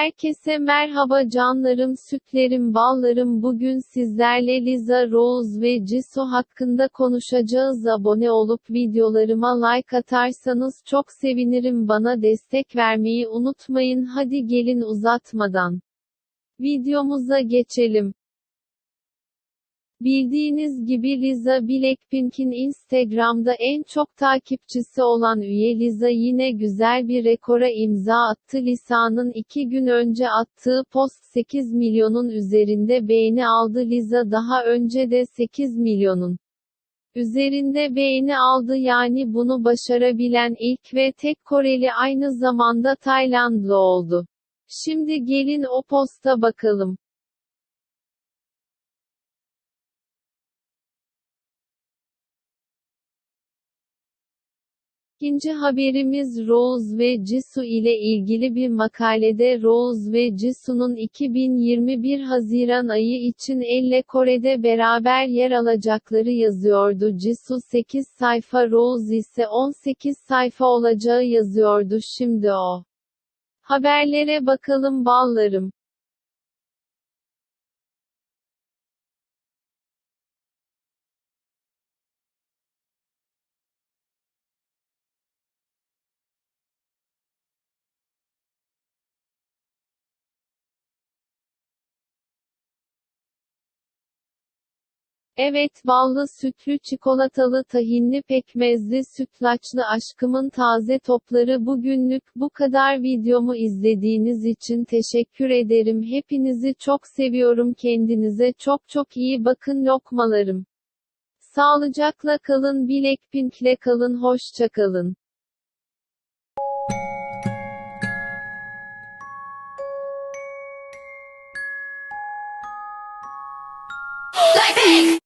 Herkese merhaba canlarım sütlerim ballarım bugün sizlerle Liza Rose ve Jisoo hakkında konuşacağız abone olup videolarıma like atarsanız çok sevinirim bana destek vermeyi unutmayın hadi gelin uzatmadan. Videomuza geçelim. Bildiğiniz gibi Liza Blackpink'in Instagram'da en çok takipçisi olan üye Liza yine güzel bir rekora imza attı. Lisa'nın iki gün önce attığı post 8 milyonun üzerinde beğeni aldı. Liza daha önce de 8 milyonun üzerinde beğeni aldı yani bunu başarabilen ilk ve tek Koreli aynı zamanda Taylandlı oldu. Şimdi gelin o posta bakalım. İkinci haberimiz Rose ve Jisoo ile ilgili bir makalede Rose ve Jisoo'nun 2021 Haziran ayı için Elle Kore'de beraber yer alacakları yazıyordu. Jisoo 8 sayfa Rose ise 18 sayfa olacağı yazıyordu şimdi o. Haberlere bakalım ballarım. Evet ballı sütlü çikolatalı tahinli pekmezli sütlaçlı aşkımın taze topları bugünlük bu kadar videomu izlediğiniz için teşekkür ederim hepinizi çok seviyorum kendinize çok çok iyi bakın lokmalarım. Sağlıcakla kalın Blackpink'le kalın hoşça kalın. Blackpink!